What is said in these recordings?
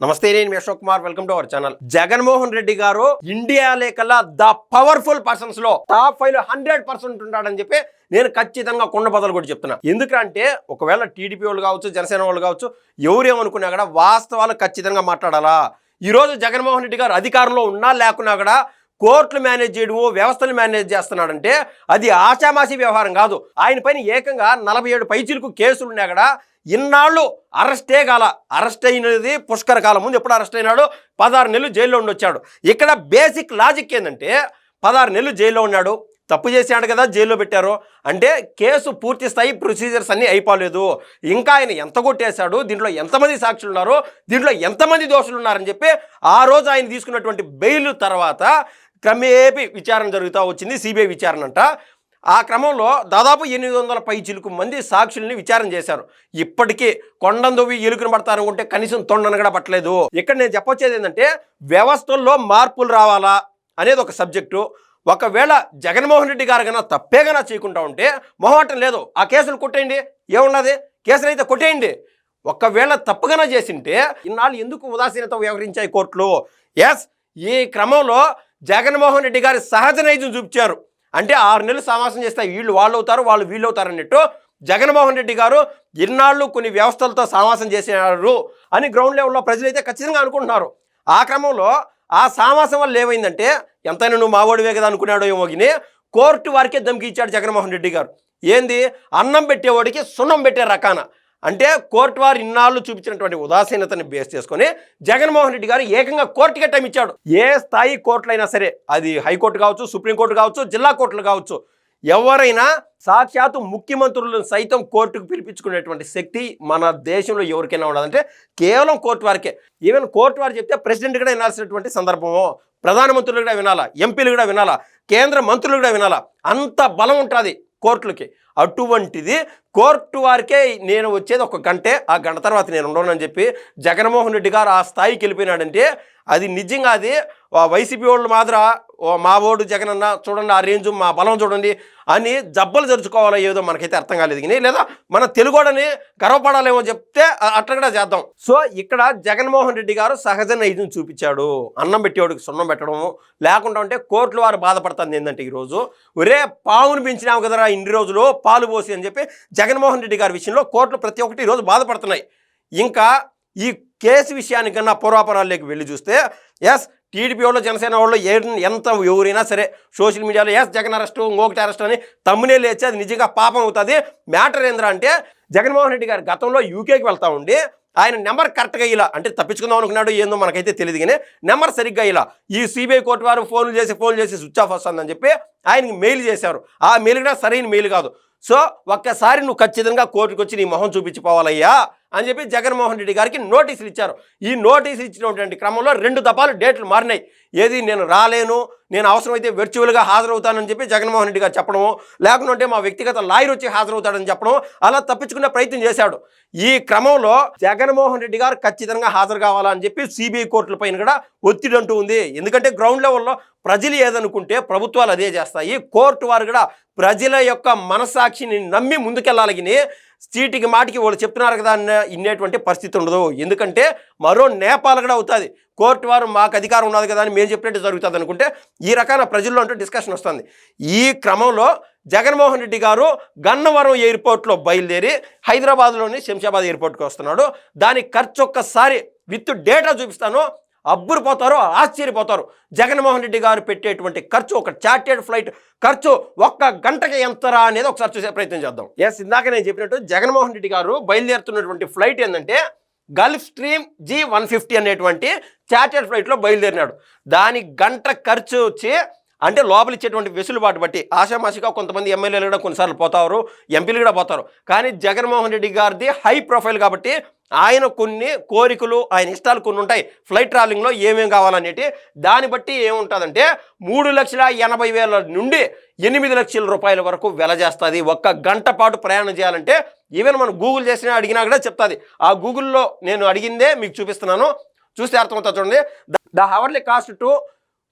నమస్తే నేను మీ Ashok Kumar. Welcome to our channel Jaganmohan Reddy garu India లేకల్లా the powerful పర్సన్స్లో top ఫైవ్లో hundred percent ఉంటాడని చెప్పి నేను ఖచ్చితంగా కొండ బదలు కూడా చెప్తున్నా. ఎందుకంటే ఒకవేళ టీడీపీ వాళ్ళు కావచ్చు జనసేన వాళ్ళు కావచ్చు ఎవరేమనుకున్నా కూడా వాస్తవాలు ఖచ్చితంగా మాట్లాడాలా? ఈరోజు జగన్మోహన్ రెడ్డి గారు అధికారంలో ఉన్నా లేకున్నా కూడా కోర్టులు మేనేజ్ చేయడము వ్యవస్థలు మేనేజ్ చేస్తున్నాడంటే అది ఆచామాసి వ్యవహారం కాదు. ఆయన పైన ఏకంగా నలభై ఏడు పైచీలకు కేసులు ఉన్నాయి అక్కడ ఇన్నాళ్ళు అరెస్టే కాల అరెస్ట్ అయినది పుష్కర కాలం ముందు ఎప్పుడు అరెస్ట్ అయినాడు పదహారు నెలలు జైల్లో ఉండొచ్చాడు. ఇక్కడ బేసిక్ లాజిక్ ఏంటంటే పదహారు నెలలు జైల్లో ఉన్నాడు తప్పు చేశాడు కదా జైల్లో పెట్టారు. అంటే కేసు పూర్తి స్థాయి ప్రొసీజర్స్ అన్నీ అయిపోలేదు. ఇంకా ఆయన ఎంత కొట్టేశాడు దీంట్లో ఎంతమంది సాక్షులు ఉన్నారు దీంట్లో ఎంతమంది దోషులు ఉన్నారని చెప్పి ఆ రోజు ఆయన తీసుకున్నటువంటి బెయిల్ తర్వాత క్రమేపీ విచారణ జరుగుతూ వచ్చింది సిబిఐ విచారణ అంట ఆ క్రమంలో దాదాపు ఎనిమిది వందల పై చిలుకు మంది సాక్షుల్ని విచారణ చేశారు. ఇప్పటికీ కొండందువి ఎలుకను పడతారనుకుంటే కనీసం తొండను కూడా పట్టలేదు. ఇక్కడ నేను చెప్పొచ్చేది ఏంటంటే వ్యవస్థల్లో మార్పులు రావాలా అనేది ఒక సబ్జెక్టు. ఒకవేళ జగన్మోహన్ రెడ్డి గారు కన్నా తప్పే కన్నా చేయకుండా ఉంటే మొహమాటం లేదు. ఆ కేసులు కొట్టేయండి. ఏమున్నది కేసులు అయితే కొట్టేయండి. ఒకవేళ తప్పుగానే చేసింటే ఇన్నాళ్ళు ఎందుకు ఉదాసీనత వ్యవహరించాయి కోర్టులు? ఎస్ ఈ క్రమంలో జగన్మోహన్ రెడ్డి గారి సహజ నైజం చూపించారు. అంటే ఆరు నెలలు సమాసం చేస్తే వీళ్ళు వాళ్ళు అవుతారు వాళ్ళు వీళ్ళు అవుతారు అన్నట్టు జగన్మోహన్ రెడ్డి గారు ఇన్నాళ్ళు కొన్ని వ్యవస్థలతో సమాసం చేసినారు అని గ్రౌండ్ లెవెల్లో ప్రజలైతే ఖచ్చితంగా అనుకుంటున్నారు. ఆ క్రమంలో ఆ సామాసం వల్ల ఏమైందంటే ఎంతైనా నువ్వు మావోడివే కదా అనుకున్నాడో ఏమోగిని కోర్టు వారికే దమ్కి ఇచ్చాడు జగన్మోహన్ రెడ్డి గారు. ఏంది? అన్నం పెట్టేవాడికి సున్నం పెట్టే రకాన. అంటే కోర్టు వారు ఇన్నాళ్ళు చూపించినటువంటి ఉదాసీనతని బేస్ చేసుకొని జగన్మోహన్ రెడ్డి గారు ఏకంగా కోర్టుకే టైం ఇచ్చాడు. ఏ స్థాయి కోర్టులైనా సరే అది హైకోర్టు కావచ్చు సుప్రీంకోర్టు కావచ్చు జిల్లా కోర్టులు కావచ్చు ఎవరైనా సాక్షాత్తు ముఖ్యమంత్రులను సైతం కోర్టుకు పిలిపించుకునేటువంటి శక్తి మన దేశంలో ఎవరికైనా ఉండదంటే కేవలం కోర్టు వారికే. ఈవెన్ కోర్టు వారు చెప్తే ప్రెసిడెంట్ కూడా వినాల్సినటువంటి సందర్భము ప్రధానమంత్రులు కూడా వినాలా ఎంపీలు కూడా వినాలా కేంద్ర మంత్రులు కూడా వినాలా అంత బలం ఉంటుంది. కోర్టులకి. అటువంటిది కోర్టు వారికే నేను వచ్చేది ఒక గంటే ఆ గంట తర్వాత నేను ఉండనని చెప్పి జగన్మోహన్ రెడ్డి గారు ఆ స్థాయికి వెళ్ళిపోయినాడంటే అది నిజంగా అది వైసీపీ వాళ్ళు మాదిర ఓ మా ఓడు జగన్ అన్న చూడండి ఆ రేంజ్ మా బలం చూడండి అని జబ్బలు జరుచుకోవాలో ఏదో మనకైతే అర్థం కాలేదు. కానీ లేదా మన తెలుగోడని గర్వపడాలేమో చెప్తే అట్లా కూడా చేద్దాం. సో ఇక్కడ జగన్మోహన్ రెడ్డి గారు సహజ నైజం చూపించాడు. అన్నం పెట్టేవాడికి సున్నం పెట్టడము లేకుండా ఉంటే కోర్టులు వారు బాధపడుతుంది ఏంటంటే ఈరోజు ఒరే పావును పెంచినావు కదరా ఇన్ని రోజులు పాలు పోసి అని చెప్పి జగన్మోహన్ రెడ్డి గారి విషయంలో కోర్టులు ప్రతి ఒక్కటి ఈరోజు బాధపడుతున్నాయి. ఇంకా ఈ కేసు విషయానికన్నా పూర్వాపరాల్లోకి వెళ్ళి చూస్తే ఎస్ టీడీపీ వాళ్ళు జనసేన వాళ్ళు ఏ ఎంత ఎవరైనా సరే సోషల్ మీడియాలో ఎస్ జగన్ అరెస్టు ఇంకొకటి అరెస్ట్ అని తమ్మునే లేచి అది నిజంగా పాపం అవుతుంది. మ్యాటర్ ఏంద్రా అంటే జగన్మోహన్ రెడ్డి గారు గతంలో యూకేకి వెళ్తా ఉండి ఆయన నెంబర్ కరెక్ట్గా ఇలా అంటే తప్పించుకుందాం అనుకున్నాడు ఏందో మనకైతే తెలియదు కానీ నెంబర్ సరిగ్గా ఇలా ఈ సిబిఐ కోర్టు వారు ఫోన్లు చేసి ఫోన్లు చేసి స్విచ్ ఆఫ్ వస్తుందని చెప్పి ఆయనకి మెయిల్ చేశారు. ఆ మెయిల్ కూడా సరైన మెయిల్ కాదు. సో ఒక్కసారి నువ్వు ఖచ్చితంగా కోర్టుకు వచ్చి నీ మొహం చూపించిపోవాలయ్యా. అని చెప్పి జగన్మోహన్ రెడ్డి గారికి నోటీసులు ఇచ్చారు. ఈ నోటీసులు ఇచ్చినటువంటి క్రమంలో రెండు దఫాలు డేట్లు మారినాయి. ఏది నేను రాలేను నేను అవసరమైతే వర్చువల్గా హాజరవుతానని చెప్పి జగన్మోహన్ రెడ్డి గారు చెప్పడము లేకుంటే మా వ్యక్తిగత లాయర్ వచ్చి హాజరవుతాడని చెప్పడం అలా తప్పించుకునే ప్రయత్నం చేశాడు. ఈ క్రమంలో జగన్మోహన్ రెడ్డి గారు ఖచ్చితంగా హాజరు కావాలని చెప్పి సిబిఐ కోర్టుల పైన కూడా ఒత్తిడి అంటూ ఉంది. ఎందుకంటే గ్రౌండ్ లెవెల్లో ప్రజలు ఏదనుకుంటే ప్రభుత్వాలు అదే చేస్తాయి. కోర్టు వారు కూడా ప్రజల యొక్క మనసాక్షిని నమ్మి ముందుకెళ్ళాలి కానీ సీటికి మాటికి వాళ్ళు చెప్తున్నారు కదా అన్న ఇన్నేటువంటి పరిస్థితి ఉండదు. ఎందుకంటే మరో నేపాల్ కూడా అవుతుంది. కోర్టు వారు మాకు అధికారం ఉన్నది కదా అని మేము చెప్పినట్టు జరుగుతుంది అనుకుంటే ఈ రకాల ప్రజల్లో అంటూ డిస్కషన్ వస్తుంది. ఈ క్రమంలో జగన్మోహన్ రెడ్డి గారు గన్నవరం ఎయిర్పోర్ట్లో బయలుదేరి హైదరాబాద్లోని శంషాబాద్ ఎయిర్పోర్ట్కి వస్తున్నాడు. దాని ఖర్చు ఒక్కసారి విత్ డేటా చూపిస్తాను. అబ్బురు పోతారు ఆశ్చర్యపోతారు. జగన్మోహన్ రెడ్డి గారు పెట్టేటువంటి ఖర్చు ఒక చార్టెడ్ ఫ్లైట్ ఖర్చు ఒక్క గంటకి ఎంతరా అనేది ఒకసారి చూసే ప్రయత్నం చేద్దాం. ఎస్ ఇందాక నేను చెప్పినట్టు జగన్మోహన్ రెడ్డి గారు బయలుదేరుతున్నటువంటి ఫ్లైట్ ఏంటంటే Gulfstream G one fifty అనేటువంటి చార్టెడ్ ఫ్లైట్లో బయలుదేరినాడు. దాని గంట ఖర్చు వచ్చి అంటే లోపల ఇచ్చేటువంటి వెసులుబాటు బట్టి ఆశామాషిగా కొంతమంది ఎమ్మెల్యేలు కూడా కొన్నిసార్లు పోతారు ఎంపీలు కూడా పోతారు. కానీ జగన్మోహన్ రెడ్డి గారిది హై ప్రొఫైల్ కాబట్టి ఆయన కొన్ని కోరికలు ఆయన ఇష్టాలు కొన్ని ఉంటాయి. ఫ్లైట్ ట్రావెలింగ్లో ఏమేమి కావాలనేటి దాన్ని బట్టి ఏముంటుందంటే మూడు లక్షల ఎనభై వేల నుండి ఎనిమిది లక్షల రూపాయల వరకు వెల చేస్తుంది. ఒక్క గంట పాటు ప్రయాణం చేయాలంటే ఈవెన్ మనం గూగుల్ చేసినా అడిగినా కూడా చెప్తుంది. ఆ గూగుల్లో నేను అడిగిందే మీకు చూపిస్తున్నాను. చూస్తే అర్థమవుతుంది చూడండి. The hourly cost to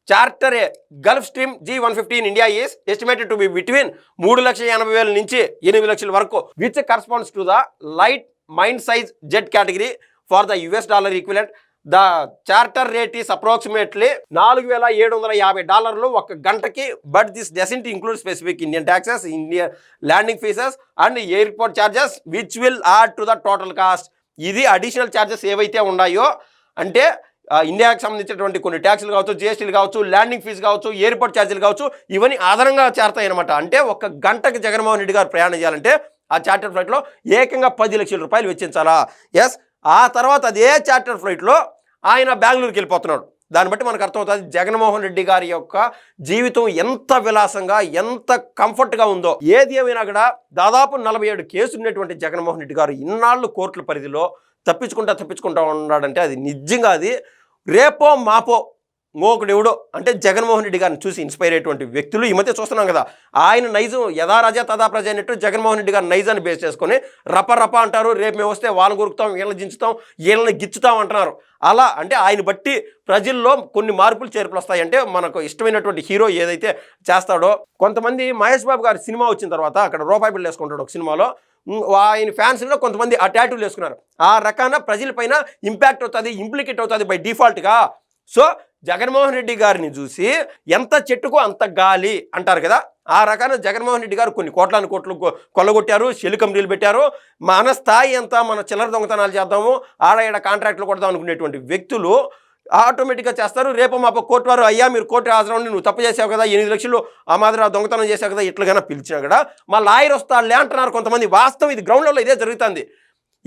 charter a Gulfstream G one fifteen India is estimated to be between మూడు లక్షల ఎనభై వేల నుంచి ఎనిమిది లక్షల వరకు which corresponds to the light mid size jet category for the US dollar equivalent the charter rate is approximately నాలుగు వేల ఏడు వందల యాభై డాలర్లు ఒక గంటకి. But this doesn't include specific Indian taxes Indian landing fees and airport charges which will add to the total cost ఇది additional charges ఏవైతే ఉన్నాయో అంటే ఇండియాకి సంబంధించినటువంటి కొన్ని ట్యాక్సులు కావచ్చు జిఎస్టీలు కావచ్చు ల్యాండింగ్ ఫీజు కావచ్చు ఎయిర్పోర్ట్ ఛార్జీలు కావచ్చు ఇవన్నీ ఆధారంగా చేరతాయి అనమాట అంటే ఒక గంటకి జగన్మోహన్ రెడ్డి గారు ప్రయాణం చేయాలంటే ఆ చార్టర్ ఫ్లైట్లో ఏకంగా పది లక్షల రూపాయలు వెచ్చించాలా? ఎస్ ఆ తర్వాత అదే చార్టర్ ఫ్లైట్లో ఆయన బెంగళూరుకి వెళ్ళిపోతున్నాడు. దాన్ని బట్టి మనకు అర్థమవుతుంది జగన్మోహన్ రెడ్డి గారి యొక్క జీవితం ఎంత విలాసంగా ఎంత కంఫర్ట్గా ఉందో. ఏది ఏమైనా కూడా దాదాపు నలభై ఏడు కేసులు ఉన్నటువంటి జగన్మోహన్ రెడ్డి గారు ఇన్నాళ్ళు కోర్టుల పరిధిలో తప్పించుకుంటా తప్పించుకుంటా ఉన్నాడంటే అది నిజంగా అది రేపో మాపో మోకుడెవడో అంటే జగన్మోహన్ రెడ్డి గారిని చూసి ఇన్స్పైర్ అయ్యేటువంటి వ్యక్తులు ఈ మధ్య చూస్తున్నాం కదా. ఆయన నైజం యథా రాజా తదా ప్రజ అన్నట్టు జగన్మోహన్ రెడ్డి గారి నైజాన్ని బేస్ చేసుకొని రప రప అంటారు రేపు మేము వస్తే వాళ్ళని కొరుకుతాం వీళ్ళని దించుతాం వీళ్ళని గిచ్చుతాం అంటున్నారు. అలా అంటే ఆయన బట్టి ప్రజల్లో కొన్ని మార్పులు చేర్పులు వస్తాయంటే మనకు ఇష్టమైనటువంటి హీరో ఏదైతే చేస్తాడో కొంతమంది మహేష్ బాబు గారి సినిమా వచ్చిన తర్వాత అక్కడ రూపాయి బిల్లు వేసుకుంటాడు ఒక సినిమాలో. ఆయన ఫ్యాన్స్లో కొంతమంది ఆ ట్యాటూలు వేసుకున్నారు. ఆ రకాన ప్రజలపైన ఇంపాక్ట్ అవుతుంది ఇంప్లికేట్ అవుతుంది బై డిఫాల్ట్గా సో జగన్మోహన్ రెడ్డి గారిని చూసి ఎంత చెట్టుకు అంత గాలి అంటారు కదా. ఆ రకాన జగన్మోహన్ రెడ్డి గారు కొన్ని కోట్లాను కోట్లు కొల్లగొట్టారు షెలు కంపెనీలు పెట్టారు. మన స్థాయి ఎంత మన చిల్లర దొంగతనాలు చేద్దాము ఆడ ఈడ కాంట్రాక్ట్లు కొడదాం అనుకునేటువంటి వ్యక్తులు ఆటోమేటిక్గా చేస్తారు. రేపు మా కోర్టు వారు అయ్యా మీరు కోర్టు హాజరండి నువ్వు తప్పు చేసావు కదా ఎనిమిది లక్షలు ఆ మాదిరి దొంగతనం చేసావు కదా ఇట్లాగైనా పిలిచినా కూడా మా లాయర్ వస్తాడులే అంటున్నారు కొంతమంది. వాస్తవం ఇది గ్రౌండ్లలో ఇదే జరుగుతుంది.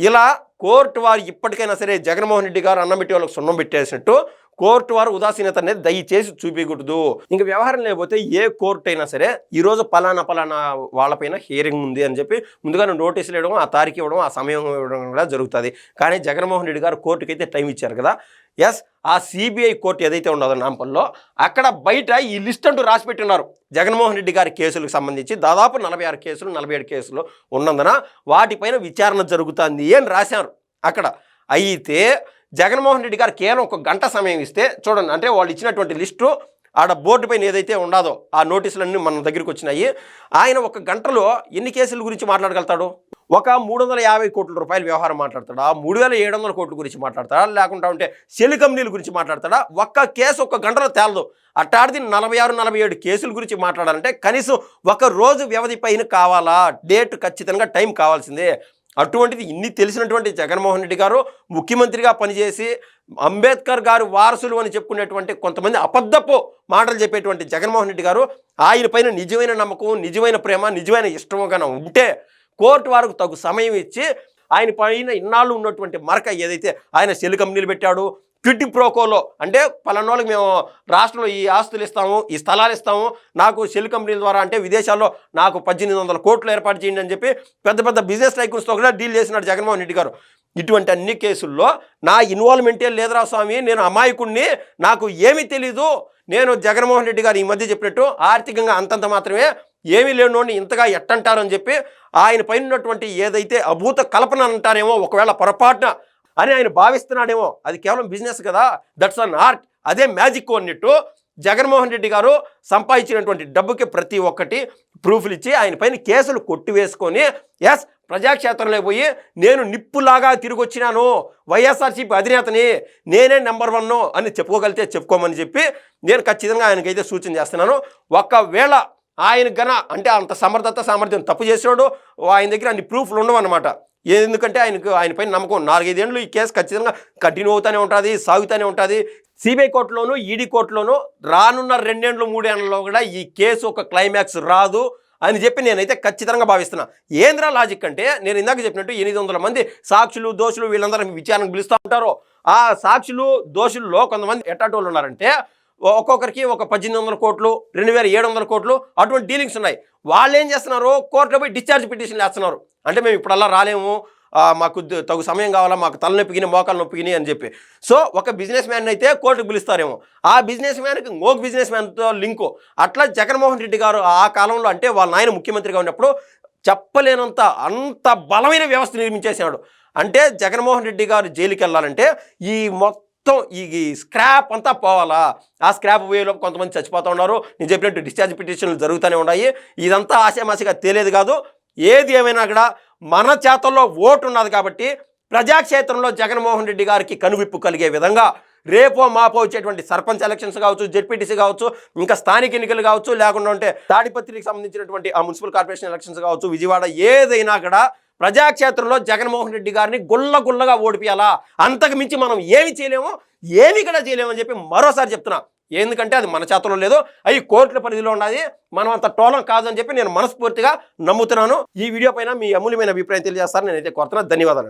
ఇలా కోర్టు వారు ఇప్పటికైనా సరే జగన్మోహన్ రెడ్డి గారు అన్నం పెట్టి వాళ్ళకి సున్నం పెట్టేసినట్టు కోర్టు వారు ఉదాసీనత అనేది దయచేసి చూపించకూడదు ఇంకా వ్యవహారం లేకపోతే ఏ కోర్టు అయినా సరే ఈరోజు పలానా పలానా వాళ్ళపైన హియరింగ్ ఉంది అని చెప్పి ముందుగానే నోటీసులు ఇవ్వడం ఆ తారీఖు ఇవ్వడం ఆ సమయం ఇవ్వడం కూడా జరుగుతుంది. కానీ జగన్మోహన్ రెడ్డి గారు కోర్టుకి అయితే టైం ఇచ్చారు కదా. ఎస్ ఆ సిబిఐ కోర్టు ఏదైతే ఉండదో నాంపల్లో అక్కడ బయట ఈ లిస్ట్ అంటూ రాసి పెట్టున్నారు జగన్మోహన్ రెడ్డి గారి కేసులకు సంబంధించి దాదాపు నలభై ఆరు కేసులు నలభై ఏడు కేసులు ఉన్నందున వాటిపైన విచారణ జరుగుతుంది అని రాశారు. అక్కడ అయితే జగన్మోహన్ రెడ్డి గారు కేవలం ఒక గంట సమయం ఇస్తే చూడండి అంటే వాళ్ళు ఇచ్చినటువంటి లిస్టు ఆడ బోర్డు పైన ఏదైతే ఉండదో ఆ నోటీసులన్నీ మన దగ్గరికి వచ్చినాయి. ఆయన ఒక గంటలో ఎన్ని కేసుల గురించి మాట్లాడగలుగుతాడు? ఒక మూడు వందల యాభై కోట్ల రూపాయల వ్యవహారం మాట్లాడతాడా? మూడు వేల ఏడు వందల కోట్ల గురించి మాట్లాడతాడా? లేకుండా ఉంటే సెల్ కంపెనీల గురించి మాట్లాడతాడా? ఒక్క కేసు ఒక్క గంటలో తేలదు. అట్టాడిది నలభై ఆరు నలభై ఏడు కేసుల గురించి మాట్లాడాలంటే కనీసం ఒక రోజు వ్యవధి పైన కావాలా? డేట్ ఖచ్చితంగా టైం కావాల్సిందే. అటువంటిది ఇన్ని తెలిసినటువంటి జగన్మోహన్ రెడ్డి గారు ముఖ్యమంత్రిగా పనిచేసి అంబేద్కర్ గారు వారసులు అని చెప్పుకునేటువంటి కొంతమంది అబద్ధపు మాటలు చెప్పేటువంటి జగన్మోహన్ రెడ్డి గారు ఆయన పైన నిజమైన నమ్మకం నిజమైన ప్రేమ నిజమైన ఇష్టము కనుక ఉంటే కోర్టు వారికి తగు సమయం ఇచ్చి ఆయన పైన ఇన్నాళ్ళు ఉన్నటువంటి మరక ఏదైతే ఆయన సెల్ కంపెనీలు పెట్టాడు క్విట్ ప్రోకోలో అంటే పలానోళ్ళకి మేము రాష్ట్రంలో ఈ ఆస్తులు ఇస్తాము ఈ స్థలాలు ఇస్తాము నాకు సెల్ కంపెనీల ద్వారా అంటే విదేశాల్లో నాకు పద్దెనిమిది వందల కోట్లు ఏర్పాటు చేయండి అని చెప్పి పెద్ద పెద్ద బిజినెస్ టైకూన్స్తో కూడా డీల్ చేసినాడు జగన్మోహన్ రెడ్డి గారు. ఇటువంటి అన్ని కేసుల్లో నా ఇన్వాల్వ్మెంటే లేదురా స్వామి నేను అమాయకుడిని నాకు ఏమీ తెలీదు. నేను జగన్మోహన్ రెడ్డి గారు ఈ మధ్య చెప్పినట్టు ఆర్థికంగా అంతంత మాత్రమే ఏమీ లేనోడిని ఇంతగా ఎట్టంటారని చెప్పి ఆయన పైన ఉన్నటువంటి ఏదైతే అభూత కల్పన అంటారేమో ఒకవేళ పొరపాటున అని ఆయన భావిస్తున్నాడేమో. అది కేవలం బిజినెస్ కదా. దట్స్ అన్ ఆర్ట్ అదే మ్యాజిక్ అన్నట్టు జగన్మోహన్ రెడ్డి గారు సంపాదించినటువంటి డబ్బుకి ప్రతి ఒక్కటి ప్రూఫ్లు ఇచ్చి ఆయన పైన కేసులు కొట్టివేసుకొని ఎస్ ప్రజాక్షేత్రంలో పోయి నేను నిప్పులాగా తిరిగి వచ్చినాను. వైఎస్ఆర్సీపీ అధినేతని నేనే నెంబర్ వన్ అని చెప్పుకోగలిగితే చెప్పుకోమని చెప్పి నేను ఖచ్చితంగా ఆయనకైతే సూచన చేస్తున్నాను. ఒకవేళ ఆయన గన అంటే అంత సమర్థత సామర్థ్యం తప్పు చేసినాడు ఆయన దగ్గర అన్ని ప్రూఫ్లు ఉండవన్నమాట. ఎందుకంటే ఆయనకు ఆయనపై నమ్మకం నాలుగైదేండ్లు ఈ కేసు ఖచ్చితంగా కంటిన్యూ అవుతూనే ఉంటుంది సాగుతూనే ఉంటుంది. సిబిఐ కోర్టులోను ఈడీ కోర్టులోను రానున్న రెండేండ్లు మూడేళ్ళలో కూడా ఈ కేసు ఒక క్లైమాక్స్ రాదు అని చెప్పి నేనైతే ఖచ్చితంగా భావిస్తున్నా. ఏంద్రా లాజిక్ అంటే నేను ఇందాక చెప్పినట్టు ఎనిమిది వందల మంది సాక్షులు దోషులు వీళ్ళందరూ విచారణకు పిలుస్తూ ఉంటారు. ఆ సాక్షులు దోషుల్లో కొంతమంది ఎట్టాటోళ్ళు ఉన్నారంటే ఒక్కొక్కరికి ఒక పద్దెనిమిది వందల కోట్లు రెండు వేల ఏడు వందల కోట్లు అటువంటి డీలింగ్స్ ఉన్నాయి. వాళ్ళు ఏం చేస్తున్నారు? కోర్టులో పోయి డిశ్చార్జ్ పిటిషన్ వేస్తున్నారు. అంటే మేము ఇప్పుడు అలా రాలేము మాకు తగు సమయం కావాలా మాకు తలనొప్పికిని మోకాలు నొప్పికిని అని చెప్పి. సో ఒక బిజినెస్ మ్యాన్ అయితే కోర్టుకు పిలుస్తారేమో. ఆ బిజినెస్ మ్యాన్కి ఇంకొక బిజినెస్ మ్యాన్తో లింకు. అట్లా జగన్మోహన్ రెడ్డి గారు ఆ కాలంలో అంటే వాళ్ళ నాయన ముఖ్యమంత్రిగా ఉన్నప్పుడు చెప్పలేనంత అంత బలమైన వ్యవస్థ నిర్మించేసాడు అంటే జగన్మోహన్ రెడ్డి గారు జైలుకి వెళ్ళాలంటే ఈ మొత్తం మొత్తం ఈ స్క్రాప్ అంతా పోవాలా? ఆ స్క్రాప్ వేలో కొంతమంది చచ్చిపోతూ ఉన్నారు. నేను చెప్పినట్టు డిశ్చార్జ్ పిటిషన్లు జరుగుతూనే ఉన్నాయి. ఇదంతా ఆశామాసిగా తేలేదు కాదు. ఏది ఏమైనా కూడా మన చేతల్లో ఓటు ఉన్నది కాబట్టి ప్రజాక్షేత్రంలో జగన్మోహన్ రెడ్డి గారికి కనువిప్పు కలిగే విధంగా రేపో మాపో వచ్చేటువంటి సర్పంచ్ ఎలక్షన్స్ కావచ్చు జెడ్పీటీసీ కావచ్చు ఇంకా స్థానిక ఎన్నికలు కావచ్చు లేకుండా ఉంటే తాడిపత్రికి సంబంధించినటువంటి ఆ మున్సిపల్ కార్పొరేషన్ ఎలక్షన్స్ కావచ్చు విజయవాడ ఏదైనా కూడా ప్రజాక్షేత్రంలో జగన్మోహన్ రెడ్డి గారిని గుల్ల గుల్లగా ఓడిపియాలా? అంతకు మించి మనం ఏమి చేయలేము ఏమి కూడా చేయలేము అని చెప్పి మరోసారి చెప్తున్నా. ఎందుకంటే అది మన చేతలో లేదు అవి కోర్టుల పరిధిలో ఉన్నది మనం అంత టోలం కాదని చెప్పి నేను మనస్ఫూర్తిగా నమ్ముతున్నాను. ఈ వీడియో పైన మీ అమూల్యమైన అభిప్రాయం తెలియజేస్తారని నేనైతే కోరుతున్నా. ధన్యవాదాలు